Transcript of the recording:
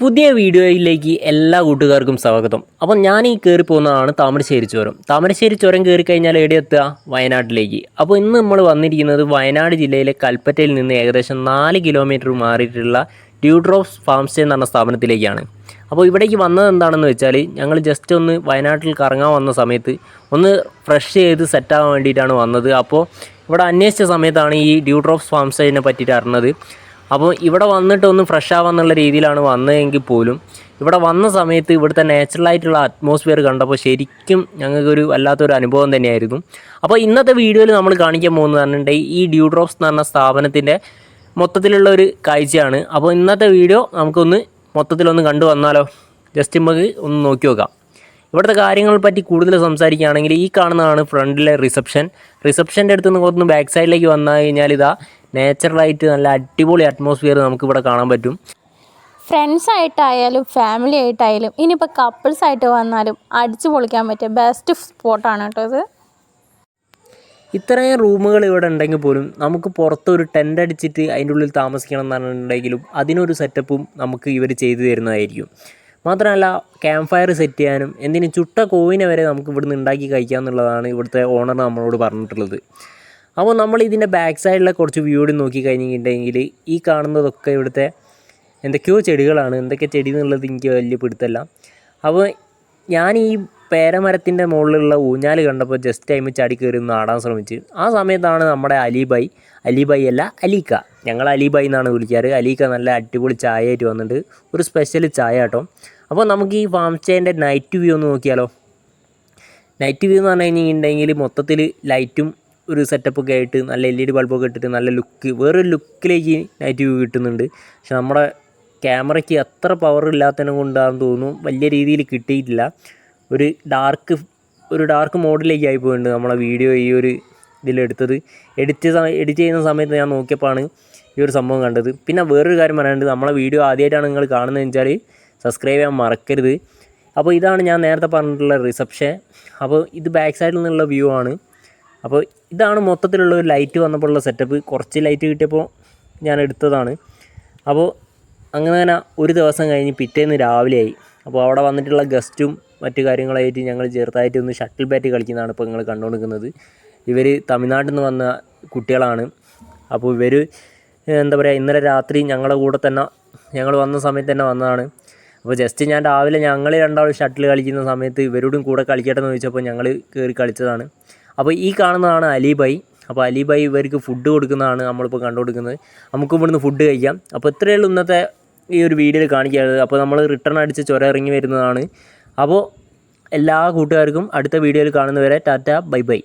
പുതിയ വീഡിയോയിലേക്ക് എല്ലാ കൂട്ടുകാർക്കും സ്വാഗതം. അപ്പം ഞാൻ ഈ കയറി പോകുന്നതാണ് താമരശ്ശേരി ചുരം. താമരശ്ശേരി ചുരം കയറി കഴിഞ്ഞാൽ എവിടെ എത്തുക? വയനാട്ടിലേക്ക്. അപ്പോൾ ഇന്ന് നമ്മൾ വന്നിരിക്കുന്നത് വയനാട് ജില്ലയിലെ കൽപ്പറ്റയിൽ നിന്ന് ഏകദേശം നാല് കിലോമീറ്റർ മാറിയിട്ടുള്ള ഡ്യൂഡ്രോപ്സ് ഫാം സ്റ്റേ എന്ന് സ്ഥാപനത്തിലേക്കാണ്. അപ്പോൾ ഇവിടേക്ക് വന്നത് എന്താണെന്ന് വെച്ചാൽ ഞങ്ങൾ ജസ്റ്റ് ഒന്ന് വയനാട്ടിൽ കറങ്ങാൻ വന്ന സമയത്ത് ഒന്ന് ഫ്രഷ് ചെയ്ത് സെറ്റാകാൻ വേണ്ടിയിട്ടാണ് വന്നത്. അപ്പോൾ ഇവിടെ അന്വേഷിച്ച സമയത്താണ് ഈ ഡ്യൂഡ്രോപ്സ് ഫാം സ്റ്റേനെ പറ്റിയിട്ട് അറിഞ്ഞത്. അപ്പോൾ ഇവിടെ വന്നിട്ട് ഒന്ന് ഫ്രഷ് ആവാന്നുള്ള രീതിയിലാണ് വന്നതെങ്കിൽ പോലും ഇവിടെ വന്ന സമയത്ത് ഇവിടുത്തെ നാച്ചുറലായിട്ടുള്ള അറ്റ്മോസ്ഫിയർ കണ്ടപ്പോൾ ശരിക്കും ഞങ്ങൾക്കൊരു വല്ലാത്തൊരു അനുഭവം തന്നെയായിരുന്നു. അപ്പോൾ ഇന്നത്തെ വീഡിയോയിൽ നമ്മൾ കാണിക്കാൻ പോകുന്നത് പറഞ്ഞിട്ടുണ്ടെങ്കിൽ ഈ ഡ്യൂഡ്രോപ്സ് എന്ന് പറഞ്ഞ സ്ഥാപനത്തിന്റെ മൊത്തത്തിലുള്ള ഒരു കാഴ്ചയാണ്. അപ്പോൾ ഇന്നത്തെ വീഡിയോ നമുക്കൊന്ന് മൊത്തത്തിലൊന്ന് കണ്ടു വന്നാലോ? ജസ്റ്റ് നമുക്ക് ഒന്ന് നോക്കി നോക്കാം. ഇവിടുത്തെ കാര്യങ്ങളെ പറ്റി കൂടുതൽ സംസാരിക്കുകയാണെങ്കിൽ ഈ കാണുന്നതാണ് ഫ്രണ്ടിലെ റിസപ്ഷൻ റിസപ്ഷന്റെ അടുത്ത് നിന്ന് ബാക്ക് സൈഡിലേക്ക് വന്നു കഴിഞ്ഞാൽ ഇതാ നേച്ചുറലായിട്ട് നല്ല അടിപൊളി അറ്റ്മോസ്ഫിയർ നമുക്ക് ഇവിടെ കാണാൻ പറ്റും. ഫ്രണ്ട്സ് ആയിട്ടായാലും ഫാമിലി ആയിട്ടായാലും ഇനിയിപ്പോൾ കപ്പിൾസ് ആയിട്ട് വന്നാലും അടിച്ചു പൊളിക്കാൻ പറ്റിയ ബെസ്റ്റ് സ്പോട്ടാണ് കേട്ടോ ഇത്. ഇത്രയും റൂമുകൾ ഇവിടെ ഉണ്ടെങ്കിൽ പോലും നമുക്ക് പുറത്ത് ഒരു ടെന്റ് അടിച്ചിട്ട് അതിന്റെ ഉള്ളിൽ താമസിക്കണം എന്നുണ്ടെങ്കിലും അതിനൊരു സെറ്റപ്പും നമുക്ക് ഇവർ ചെയ്തു തരുന്നതായിരിക്കും. മാത്രമല്ല ക്യാമ്പ് ഫയർ സെറ്റ് ചെയ്യാനും എന്തിനും ചുട്ട കോവിനെ വരെ നമുക്ക് ഇവിടുന്ന് ഉണ്ടാക്കി കഴിക്കാം എന്നുള്ളതാണ് ഇവിടുത്തെ ഓണർ നമ്മളോട് പറഞ്ഞിട്ടുള്ളത്. അപ്പോൾ നമ്മൾ ഇതിന്റെ ബാക്ക് സൈഡിലെ കുറച്ച് വ്യൂ കൂടി നോക്കി കഴിഞ്ഞിട്ടുണ്ടെങ്കിൽ ഈ കാണുന്നതൊക്കെ ഇവിടുത്തെ എന്തൊക്കെയോ ചെടികളാണ്. എന്തൊക്കെ ചെടി എന്നുള്ളത് എനിക്ക് വലിയ പിടുത്തല്ല അപ്പോൾ ഞാൻ ഈ പേരമരത്തിന്റെ മുകളിലുള്ള ഊഞ്ഞാൽ കണ്ടപ്പോൾ ജസ്റ്റ് ടൈം ചാടി കയറി ഒന്ന് ആടാൻ ശ്രമിച്ച്. ആ സമയത്താണ് നമ്മുടെ അലിബായി അലിബായി അല്ല അലീക്ക. ഞങ്ങൾ അലിബായി എന്നാണ് വിളിക്കാറ്. അലീക്ക നല്ല അടിപൊളി ചായ ആയിട്ട് വന്നിട്ട് ഒരു സ്പെഷ്യൽ ചായ കേട്ടോ അപ്പോൾ നമുക്ക് ഈ ഫാം സ്റ്റേന്റെ നൈറ്റ് വ്യൂ ഒന്ന് നോക്കിയാലോ. നൈറ്റ് വ്യൂ എന്ന് പറഞ്ഞു കഴിഞ്ഞിട്ടുണ്ടെങ്കിൽ മൊത്തത്തിൽ ലൈറ്റും ഒരു സെറ്റപ്പൊക്കെ ആയിട്ട് നല്ല എൽ ഇ ഡി ബൾബൊക്കെ ഇട്ടിട്ട് നല്ല ലുക്ക് വേറൊരു ലുക്കിലേക്ക് നൈറ്റ് വ്യൂ കിട്ടുന്നുണ്ട്. പക്ഷെ നമ്മുടെ ക്യാമറയ്ക്ക് അത്ര പവർ ഇല്ലാത്തതിനെ കൊണ്ടാണെന്ന് തോന്നുന്നു. വലിയ രീതിയിൽ കിട്ടിയിട്ടില്ല. ഒരു ഡാർക്ക് ഒരു ഡാർക്ക് മോഡിലേക്ക് ആയി പോയിട്ടുണ്ട് നമ്മളെ വീഡിയോ ഈ ഒരു ഇതിലെടുത്തത് എഡിറ്റ് എഡിറ്റ് ചെയ്യുന്ന സമയത്ത് ഞാൻ നോക്കിയപ്പോഴാണ് ഈ ഒരു സംഭവം കണ്ടത്. പിന്നെ വേറൊരു കാര്യം പറയാനുണ്ട്. നമ്മളെ വീഡിയോ ആദ്യമായിട്ടാണ് നിങ്ങൾ കാണുന്നത് വെച്ചാൽ സബ്സ്ക്രൈബ് ചെയ്യാൻ മറക്കരുത്. അപ്പോൾ ഇതാണ് ഞാൻ നേരത്തെ പറഞ്ഞിട്ടുള്ള റിസപ്ഷൻ അപ്പോൾ ഇത് ബാക്ക് സൈഡിൽ നിന്നുള്ള വ്യൂ ആണ്. അപ്പോൾ ഇതാണ് മൊത്തത്തിലുള്ള ഒരു ലൈറ്റ് വന്നപ്പോഴുള്ള സെറ്റപ്പ് കുറച്ച് ലൈറ്റ് കിട്ടിയപ്പോൾ ഞാൻ എടുത്തതാണ്. അപ്പോൾ അങ്ങനെ തന്നെ ഒരു ദിവസം കഴിഞ്ഞ് പിറ്റേന്ന് രാവിലെയായി. അപ്പോൾ അവിടെ വന്നിട്ടുള്ള ഗസ്റ്റും മറ്റു കാര്യങ്ങളായിട്ട് ഞങ്ങൾ ചെറുതായിട്ട് ഒന്ന് ഷട്ടിൽ ബാറ്റ് കളിക്കുന്നതാണ് ഇപ്പോൾ നിങ്ങൾ കണ്ടുകൊണ്ടിരിക്കുന്നത്. ഇവർ തമിഴ്നാട്ടിൽ നിന്ന് വന്ന കുട്ടികളാണ്. അപ്പോൾ ഇവർ എന്താ പറയുക ഇന്നലെ രാത്രി ഞങ്ങളുടെ കൂടെ തന്നെ ഞങ്ങൾ വന്ന സമയത്ത് തന്നെ വന്നതാണ്. അപ്പോൾ ജസ്റ്റ് ഞാൻ രാവിലെ ഞങ്ങൾ രണ്ടാളും ഷട്ടിൽ കളിക്കുന്ന സമയത്ത് ഇവരോടും കൂടെ കളിക്കട്ടെ എന്ന് ചോദിച്ചപ്പോൾ ഞങ്ങൾ കയറി കളിച്ചതാണ്. അപ്പോൾ ഈ കാണുന്നതാണ് അലിബായി. അപ്പോൾ അലിബായി ഇവർക്ക് ഫുഡ് കൊടുക്കുന്നതാണ് നമ്മളിപ്പോൾ കണ്ടുകൊടുക്കുന്നത്. നമുക്ക് ഇവിടുന്ന് ഫുഡ് കഴിക്കാം. അപ്പോൾ ഇത്രയേ ഉള്ളൂ ഇന്നത്തെ ഈ ഒരു വീഡിയോയിൽ കാണിക്കാറ് അപ്പോൾ നമ്മൾ റിട്ടേൺ അടിച്ച് ചുര ഇറങ്ങി വരുന്നതാണ്. അപ്പോൾ എല്ലാ കൂട്ടുകാർക്കും അടുത്ത വീഡിയോയിൽ കാണുന്നവരെ ടാറ്റ ബൈ ബൈ.